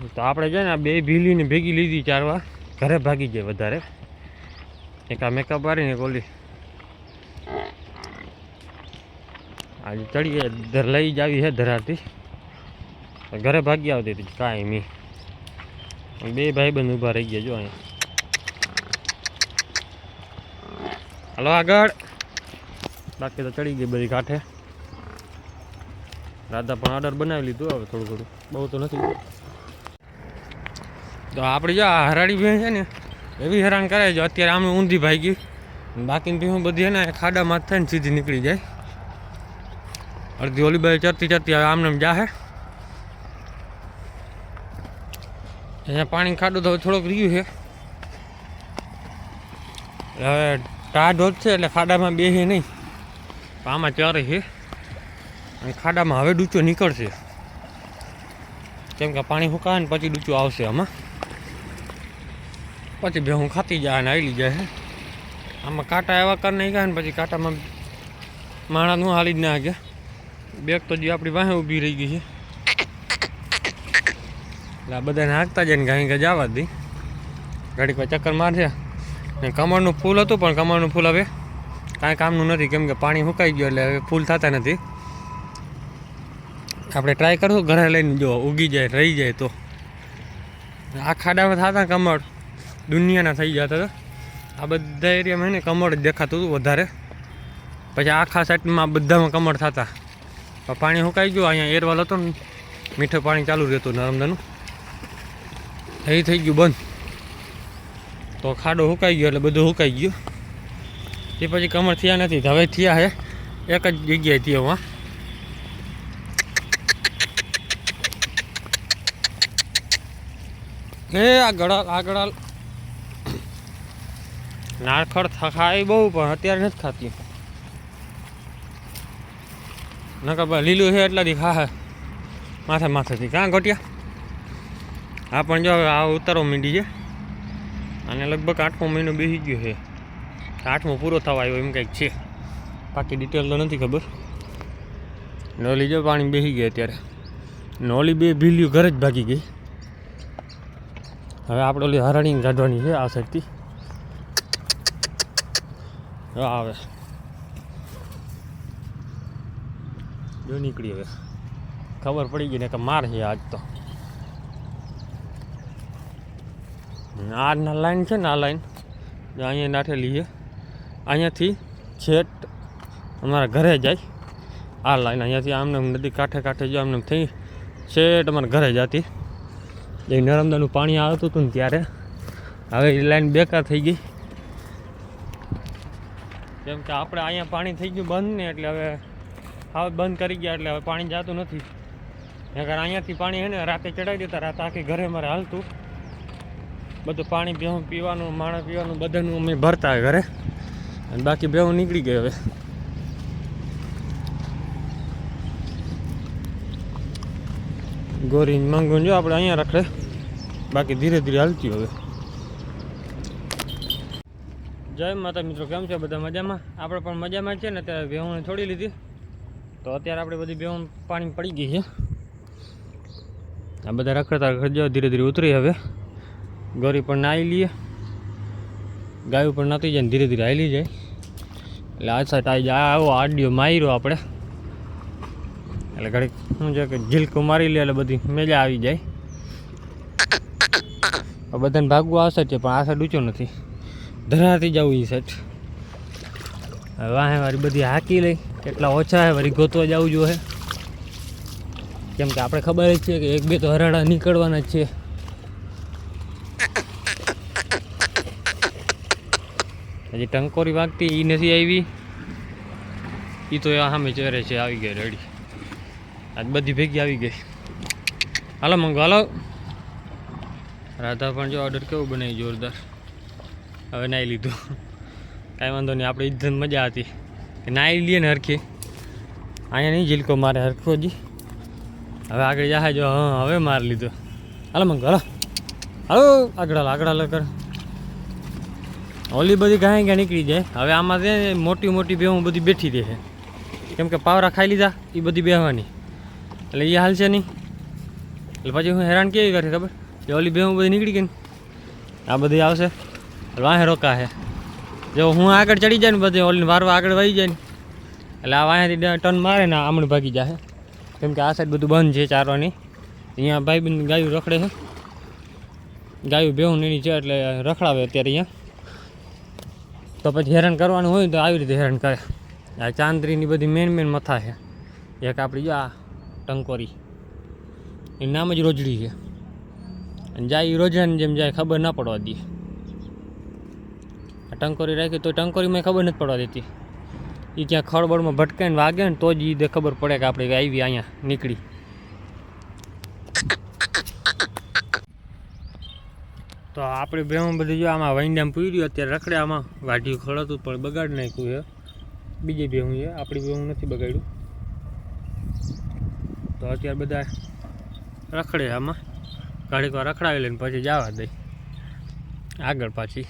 તો આપણે છે ને આ બે ભીલીને ભેગી લીધી ચારવા ઘરે ભાગી જાય વધારે. એક આ મેકઅપ વાળીને કોલી આજે ચડીએ ધર લઈ જ આવી છે ધરાતી. ઘરે ભાગી આવતી હતી, કાંઈ નહીં. બે ભાઈ બંધ ઊભા રહી ગયા જો અહીંયા. હાલો આગળ. બાકી તો ચડી ગઈ બધી કાંઠે. રાધા પણ ઓર્ડર બનાવી લીધું હવે થોડું થોડું બહુ તો નથી. તો આપણી જો આ હરાળી ભેં છે ને, એવી હેરાન કરે છે અત્યારે આમ ઊંધી ભાઈ ગઈ બાકીની ભેહું બધી ને ખાડામાં થઈને સીધી નીકળી જાય. અડધી ઓલી બાજુ ચરતી ચરતી હવે આમને જાહે. અહીંયા પાણી ખાડું તો થોડોક રહ્યું છે. હવે ટાઢ છે એટલે ખાડામાં બેસે નહીં. આમાં ચર છે. અને ખાડામાં હવે ડૂચો નીકળશે. કેમ કે પાણી સુકાવે ને પછી ડૂચો આવશે આમાં. પછી બે હું ખાતી જાય ને આવી જાય આમાં કાંટા એવા કર નહીં ગયા ને પછી કાંટામાં માણાનું હાલી જ ના ગયા બેગ તો જે આપણી પાસે ઊભી રહી ગઈ છે. એટલે આ બધાને હાંકતા જાય ને ગાઈ ગાય જવા દઈ ઘડીક ચક્કર મારશે. ને કમળનું ફૂલ હતું પણ કમળનું ફૂલ હવે કાંઈ કામનું નથી. કેમ કે પાણી સુકાઈ ગયું એટલે હવે ફૂલ થતા નથી. આપણે ટ્રાય કરશું ઘરે લઈને જો ઉગી જાય, રહી જાય તો. આ ખાડામાં થતા કમળ. દુનિયાના થઈ જતા હતા. આ બધા એરિયામાં ને કમળ જ દેખાતું હતું વધારે. પછી આખા સાઈડમાં બધામાં કમળ થતા. પાણી સુકાઈ ગયું, અહીંયા એરવાલ હતો ને, મીઠું પાણી ચાલુ રહેતું નર્મદાનું. એ થઈ ગયું બંધ. તો ખાડો સુકાઈ ગયો એટલે બધું સુકાઈ ગયું. એ પછી કમળ થયા નથી હવે થયા છે એક જ જગ્યાએ થયા એ આ ગળાલ આ ગળાલ. નાળખડ ખાય બહુ, પણ અત્યારે નથી ખાતી. નકર લીલું છે એટલાથી ખા માથે, માથેથી. કાં ઘટ્યા આ પણ જો આ ઉતારો મીંડી છે. અને લગભગ આઠમો મહિનો બેસી ગયો છે. આઠમો પૂરો થવા આવ્યો એમ કંઈક છે. બાકી ડિટેલ તો નથી ખબર. નોલી જો પાણી બેસી ગયા અત્યારે. નોલી બે ભીલ્યું ઘરે જ ભાગી ગઈ. હવે આપણે ઓલી હરણી કાઢવાની છે આ સાઈડથી આવે. જો નીકળી હવે. ખબર પડી ગઈ ને કે માર છે આજ તો. આજના લાઈન છે ને આ લાઈન અહીંયા નાઠેલી છે. અહીંયાથી છેટ અમારા ઘરે જાય. આ લાઈન અહીંયાથી આમને નદી કાંઠે કાંઠે જો આમને થઈ છેટ અમારા ઘરે જતી. જે નર્મદાનું પાણી આવતું હતું ને ત્યારે. હવે એ લાઈન બેકાર થઈ ગઈ. કેમ કે આપણે અહીંયા પાણી થઈ ગયું બંધ ને એટલે હવે હાવ બંધ કરી ગયા એટલે હવે પાણી જતું નથી. નકર અહીંયાથી પાણી હે ને રાતે ચડાવી દેતા, રાતે આખી ઘરે મારે હાલતું. બધું પાણી બેહું પીવાનું માણસ પીવાનું, બધાનું અમે ભરતા ઘરે. અને બાકી બેહું નીકળી ગઈ હવે. ગોરી મંગું જો આપણે અહીંયા રખડે. બાકી ધીરે ધીરે હાલતી હવે જય માતા મિત્રો, કેમ છે? બધા મજામાં? આપણે પણ મજામાં છે ને, અત્યારે બેહુંને છોડી લીધી. તો અત્યારે આપણે બધી બેહું પાણી પડી ગઈ છે. આ બધા રખડતા રખડજો ધીરે ધીરે ઉતરી હવે. ગરી પણ નાહી લઈએ. ગાયું પણ નાતી જાય ને ધીરે ધીરે હાલી જાય. એટલે આ સાઈડ આવી જાય આવો આડિયો માર્યો આપણે. એટલે ઘડીક શું છે કે ઝીલકો મારી લે એટલે બધી મજા આવી જાય. બધાને ભાગવું આ સાઈડ છે, પણ આ સાઈડ ઊંચો નથી. ધરાતી જવું એ હવે વાહે વારી બધી હાકી લઈ. કેટલા ઓછા હે વળી ગોતવા જવું જોઈએ કેમ કે આપણે ખબર જ છે કે એક બે તો હરાડા નીકળવાના જ છે. હજી ટંકોરી વાગતી એ નથી આવી. એ તો સામે ચહેરે છે, આવી ગઈ રેડી. આજ બધી ભેગી આવી ગઈ. હાલો મંગો, હાલો. રાધા પણ જો ઓર્ડર કેવું બનાવી જોરદાર. હવે નાહી લીધું. કાંઈ વાંધો નહીં, આપણે એકદમ મજા હતી. નાહી લઈએ ને હરખી. અહીંયા નહીં ઝીલકો મારે હરખો જી. હવે આગળ જાહે જો, હા, હવે માર લીધો. હાલો મંગ હાલો. હાલો, આગળ આગળ હાલો કર ઓલી બધી ગાય ગાય નીકળી જાય? હવે આમાં છે મોટી મોટી બેહું બધી બેઠી રહે. કેમ કે પાવરા ખાઈ લીધા એ બધી બેહવાની. એટલે એ હાલશે નહીં. એટલે પછી હું હેરાન કેવી કરે ખબર? એ ઓલી બેહું બધી નીકળી ગઈ આ બધી આવશે. વાહે રોકા હે. જો હું આગળ ચડી જાય ને બધી ઓલી વારવા આગળ વહી જાય ને, એટલે આ વાંહેથી ટર્ન મારે ને આમણે ભાગી જાય કેમ કે આ સાઈડ બધું બંધ છે ચારવાની અહીંયા ભાઈ બંધ ગાયું રખડે છે. ગાયું બેહું એની છે એટલે રખડાવે અત્યારે અહીંયા. તો પછી હેરાન કરવાનું હોય તો આવી રીતે હેરાન કરે. આ ચાંદરીની બધી મેન મેન મથા છે. એક આપણી જો આ ટંકોરી. એ નામ જ રોજડી છે. અને જાય એ રોજડાની જેમ જાય ખબર ના પડવા દે. આ ટંકોરી રાખી તો ટંકોરીમાં ખબર નથી પડવા દેતી. એ ક્યાં ખળબળમાં ભટકે ને વાગે ને તો જ એ ખબર પડે કે આપણે આવી અહીંયા નીકળી. તો આપણે બેહું બધું જો આમાં વૈંડામાં પૂર્યું, અત્યારે રખડે આમાં વાઢ્યું ખળતું, પણ બગાડી નાખ્યું છે. બીજે બેહું છે, આપણી બેહું નથી બગાડ્યું. તો અત્યારે બધા રખડે આમાં. ઘડીક વાર રખડાવી લઈને પછી જવા દઈ આગળ પાછી.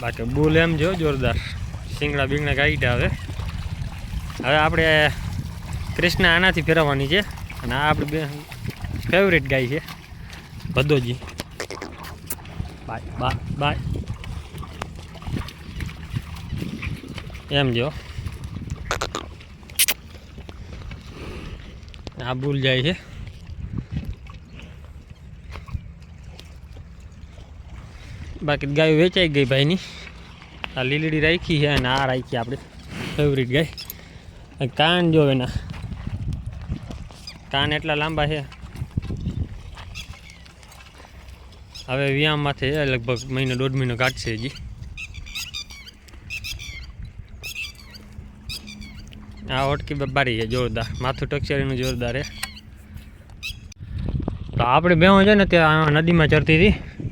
બાકી બુલ એમ જો જોરદાર. શિંગડા બીંગડા ગાઈટા હવે. હવે આપણે કૃષ્ણ આનાથી ફેરવવાની છે અને આ આપણી બે ફેવરેટ ગાય છે. ભદોજી. Bye bye bye. એમ જો. આ ભૂલ જાય છે. બાકી ગાય વેચાઈ ગઈ ભાઈની. આ લીલડી રાખી છે અને આ રાખી આપણે ફેવરિટ ગાય. કાન જો એના કાન એટલા લાંબા છે. હવે વ્યાયામમાંથી છે લગભગ મહિનો દોઢ મહિનો કાઢશે હજી. આ ઓટકી બારી છે, જોરદાર. માથું ટક્સર એનું જોરદાર છે. તો આપણે બેહો છે ને, ત્યાં નદીમાં ચરતી હતી.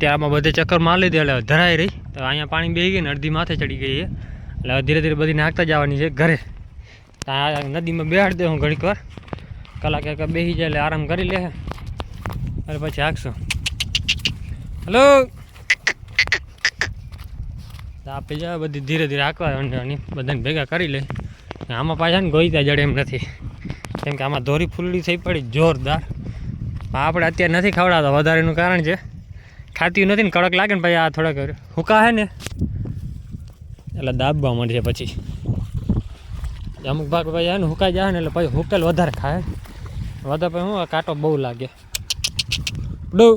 ત્યાં આમાં બધે ચક્કર માર લીધી, એટલે ધરાઈ રહી. તો અહીંયા પાણી બેસી ગઈ ને અડધી માથે ચડી ગઈ એટલે ધીરે ધીરે બધી નાખતા જવાની છે ઘરે. નદીમાં બેહાડી દે હું ઘડીક વાર. કલાક એક બેસી જાય એટલે આરામ કરી લે. અને પછી હાંકશું. હલો? તો આપણે જાય બધી ધીરે ધીરે હાંકવા બધાને ભેગા કરી લે. આમાં પાછા ને ગોઈતા જડે એમ નથી. કેમ કે આમાં ધોરી ફૂલડી થઈ પડી, જોરદાર. આપણે અત્યારે નથી ખવડાવતા, વધારેનું કારણ છે. ખાતી નથી ને કડક લાગે ને ભાઈ આ થોડાક હુકા હે ને. એટલે દાબવા માંડશે પછી. અમુક ભાગ ભાઈ હે ને હુકાઈ જાય ને એટલે પછી હુકેલ વધારે ખાય. વધારે પછી શું કાંટો બહુ લાગે. ડો.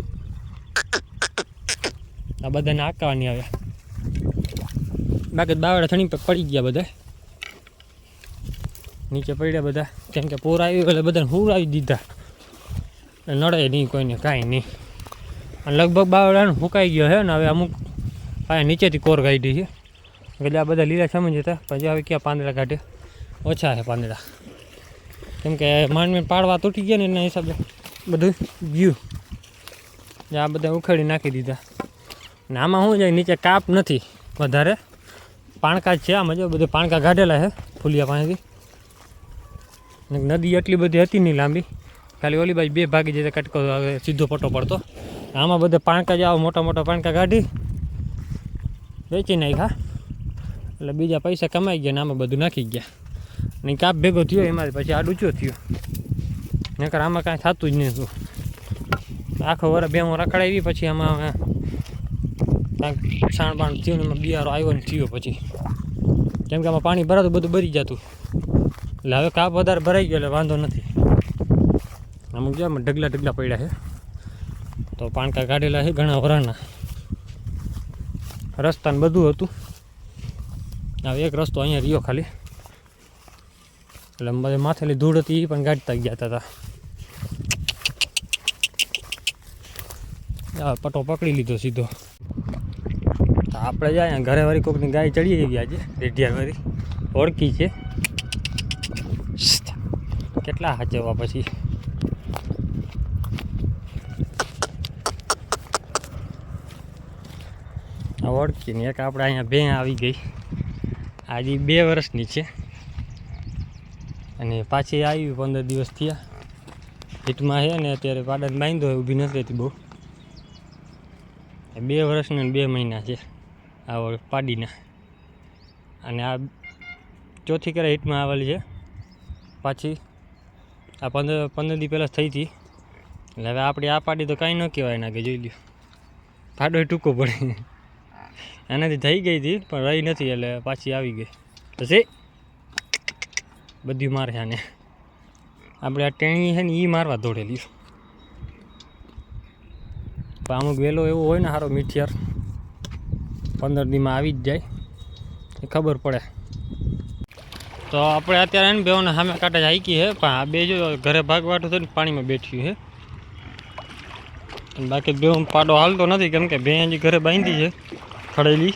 આ બધાને આંકવાની આવે બાકી બાવડા થણી પર પડી ગયા બધા. નીચે પડ્યા બધા. કેમ કે પૂર આવ્યું એટલે બધાને હુર આવી દીધા નડે નહીં કોઈને, કાંઈ નહીં. અને લગભગ બાવડાને સુકાઈ ગયો છે ને, હવે અમુક પાયા નીચેથી કોર કાઢી છે. એટલે આ બધા લીલા સમજ હતા પછી હવે ક્યાં પાંદડા કાઢે? ઓછા છે પાંદડા. કેમ કે માંડમીન પાડવા તૂટી ગયા ને એના હિસાબે બધું ગયું. આ બધા ઉખેડી નાખી દીધા. ને આમાં શું જાય નીચે કાપ નથી વધારે. પાણકા છે આમાં જો, બધું પાણકા કાઢેલા છે ફૂલિયા પાણીથી. નદી એટલી બધી હતી નહીં લાંબી. ખાલી ઓલી બાજુ બે ભાગી જતા કટકો સીધો પટ્ટો પડતો. આમાં બધે પાણકા જ આવો, મોટા મોટા પાણકા કાઢી વેચી નાખ્યા. એટલે બીજા પૈસા કમાઈ ગયા ને આમાં બધું નાખી ગયા. ને કાપ ભેગો થયો એમાં પછી આડ ઊંચો થયો. નકર આમાં કાંઈ થતું જ નહીં હતું. આખો વરસ બે હું રખડાવી, પછી આમાં કાંઈક છાણ બાણ થયું ને એમાં બિયારો આવ્યો ને થયો પછી. કેમ કે આમાં પાણી ભરાતું, બધું ભરી જતું. એટલે હવે કાપ વધારે ભરાઈ ગયો, એટલે વાંધો નથી. આમાં ઢગલા ઢગલા પડ્યા છે. તો પાણકા કાઢેલા છે ઘણા વરાના. રસ્તા બધું હતું. હવે એક રસ્તો અહીંયા રહ્યો ખાલી. એટલે બધે માથેલી ધૂળ હતી એ પણ ગાઢતા ગયા હતા પટો પકડી લીધો સીધો. આપણે જાય ઘરે વાળી કોકની ગાય ચડી ગયા છે રેઢિયા વાળી. ઓળખી છે. કેટલા હાચવવા પછી. ઓળખીને એક આપણે અહીંયા બે આવી ગઈ. આજે બે વર્ષની છે. અને પાછી આવી પંદર દિવસ થયા. હીટમાં છે ને અત્યારે પાડાને બાંધો હોય, ઊભી નથી રહેતી બહુ. બે વર્ષના બે મહિના છે આ પાડીના. અને આ ચોથી કરે હીટમાં આવેલી છે. પાછી આ પંદર પંદર દી પહેલાં થઈ હતી. એટલે હવે આપણે આ પાડી તો કાંઈ ન કહેવાય ના કે જોઈ લ્યો. પાડો ટૂંકો પડે. એનાથી થઈ ગઈ હતી, પણ રહી નથી એટલે પાછી આવી ગઈ. પછી બધી મારે આને. આપણે આ ટેણી છે ને એ મારવા દોડેલી. અમુક વહેલો એવો હોય ને સારો મીઠિયાર, પંદર દીમાં આવી જ જાય. એ ખબર પડે. તો આપણે અત્યારે એને બેઓને સામે કાંઠે હાઈકી છે, પણ આ બે જો ઘરે ભાગવાટું થઈને પાણીમાં બેઠ્યું છે. બાકી બે પાડો હાલતો નથી, કેમ કે બે હજી ઘરે બાંધી છે. ખડેલી.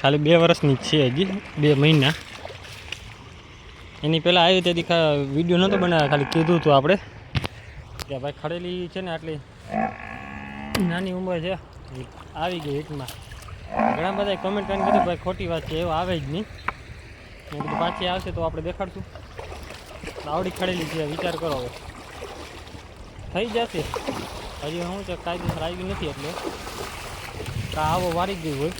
ખાલી બે વર્ષની છે હજી, બે મહિના. એની પહેલાં આવી તેથી વીડિયો નહોતો બનાવ્યો, ખાલી કીધું હતું આપણે. કે ભાઈ ખડેલી છે ને આટલી નાની ઉંમર છે, આવી ગઈ હિટમાં ઘણા બધા કમેન્ટ કરીને કીધું ભાઈ ખોટી વાત છે, એવું આવે જ નહીં. મેં કીધું, પાછી આવશે તો આપણે દેખાડશું. આવડી ખડેલી છે, વિચાર કરો હવે. થઈ જશે. હજી હું છે કાયદેસર આવી નથી એટલે. આવો વારી ગઈ હોય.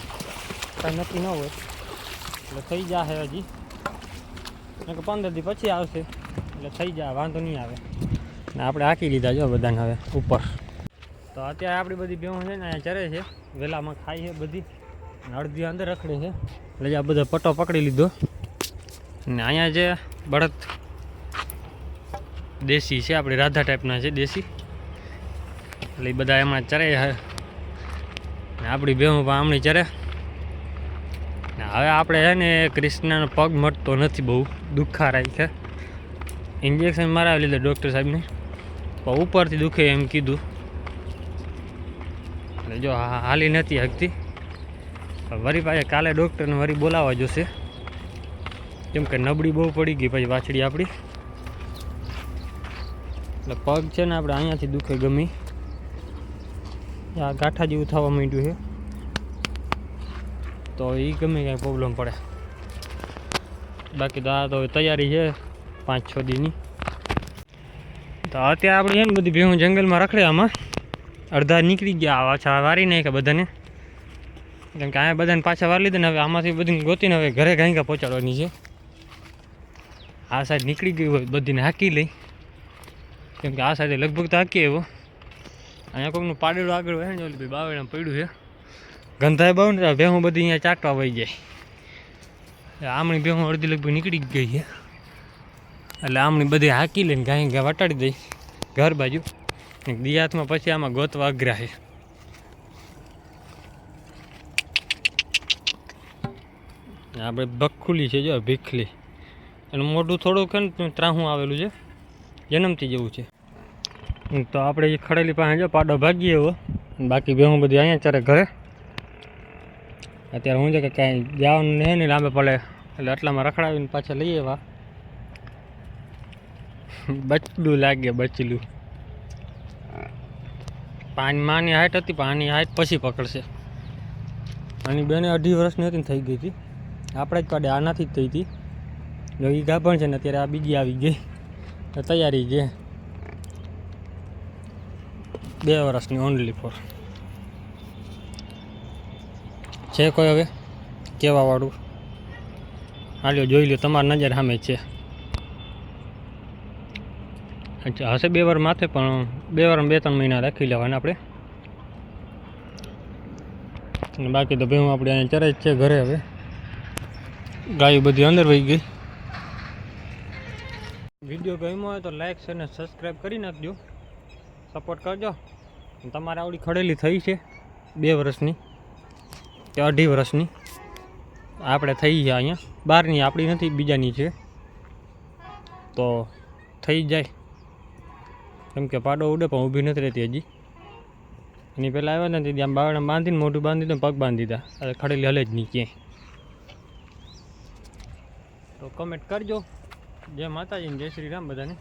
કાંઈ નક્કી ન હોય. એટલે થઈ જશે હજી. કે પંદર દી પછી આવશે. એટલે થઈ જાય વાંધો નહીં આવે. ને આપણે હાકી લીધા જો બધાને હવે ઉપર. તો અત્યારે આપણી બધી બેવું છે ને અહીંયા ચરે છે. વેલામાં ખાઈ છે બધી. ને અડધી અંદર રખડે છે. એટલે આ બધો પટ્ટો પકડી લીધો. ને અહીંયા જે બળદ દેશી છે, આપણી રાધા ટાઈપના છે, દેશી. એટલે એ બધા એમાં ચરે આપણી બેહું આમણી ચરે. હવે આપણે છે ને કૃષ્ણનો પગ મટતો નથી બહુ, દુખારાય છે. ઇન્જેક્શન મારાવી લીધા ડૉક્ટર સાહેબને. પણ ઉપરથી દુખે એમ કીધું. એટલે જો હાલી નથી હકતી વરી પાસે કાલે ડૉક્ટરને વરી બોલાવવા જોશે. કેમ કે નબળી બહુ પડી ગઈ પછી વાછડી આપણી. એટલે પગ છે ને આપણે અહીંયાથી દુખે ગમી. આ ગાંઠા જેવું થવા માંડ્યું છે. તો એ ગમે કાંઈ પ્રોબ્લેમ પડે. બાકી તો આ તો તૈયારી છે પાંચ છ દીની તો અત્યારે આપણે એમ બધી ભેહું જંગલમાં રખડે આમાં. અડધા નીકળી ગયા પાછા વારી નાખ્યા બધાને. કેમ કે અહીંયા બધાને પાછા વારી લીધા ને હવે આમાંથી બધી ગોતીને હવે ઘરે ગાંગા પહોંચાડવાની છે. આ સાઈડ નીકળી ગઈ હોય બધીને હાકી લઈ. કેમ કે આ સાઈડે લગભગ તો હાકી એવો. અહીંયા કોઈનું પાડેલું આગળ હોય ને ઓલી ભાઈ બાવેડા પડ્યું છે. ગંધાય બહુ ને ભેહું બધી અહીંયા ચાટવા વહી જાય. આમણી ભેહું અડધી લગભગ નીકળી ગઈ છે. એટલે આમણી બધી હાકી લઈને ગાય ગા વટાડી દઈ. ઘર બાજુ. દિયાતમાં પછી આમાં ગોતવા અઘરા છે. આપણે બખુલી છે જો ભીખલી. એનું મોઢું થોડુંક ત્રાહું આવેલું છે. જન્મથી જેવું છે. તો આપણે એ ખડેલી પાસે જો પાડો ભાગીએ એવો બાકી ભેહું બધી અહીંયા ચારે ઘરે. અત્યારે હું છે કે કાંઈ જવાનું નહીં ને લાંબે પડે. એટલે આટલામાં રખડાવીને પાછા લઈએ આવ્યા. બચલું લાગે બચલું. પાણી માની હાઈટ હતી, પણ હાઈટ પછી પકડશે. અને બેને અઢી વર્ષની હતી થઈ ગઈ હતી. આપણે જ પાડે, આનાથી જ થઈ હતી. જો એ ગાભણ છે ને, અત્યારે આ બીજી આવી ગઈ. તો તૈયારી છે. બે વર્ષની ઓનલી ફોર છે કોઈ હવે કહેવાવાળું. હાલ્યો, જોઈ લ્યો, તમારી નજર સામે છે. અચ્છા હશે બે વાર માથે પણ બે વાર બે ત્રણ મહિના રાખી લેવાના આપણે. બાકી તો ભેહું આપણે અહીંયા ચરે જ છે ઘરે હવે. ગાયું બધી અંદર વહી ગઈ. વીડિયો ગમ્યો હોય તો લાઈક છે અને સબસ્ક્રાઈબ કરી નાખજો. સપોર્ટ કરજો. તમારે આવડી ખડેલી થઈ છે બે વર્ષની કે અઢી વર્ષની. આપણે થઈ છે અહીંયા. બહારની આપણી નથી, બીજાની છે. તો થઈ જાય. કેમ કે પાડો ઉડે પણ ઊભી નથી રહેતી હજી. એની પહેલાં આવ્યા ને ત્યાં બાવડા બાંધીને, મોઢું બાંધી પગ બાંધી દીધા. ખડેલી હલે જ નહીં ક્યાંય. તો કમેન્ટ કરજો. જય માતાજી જય શ્રી રામ બધાને.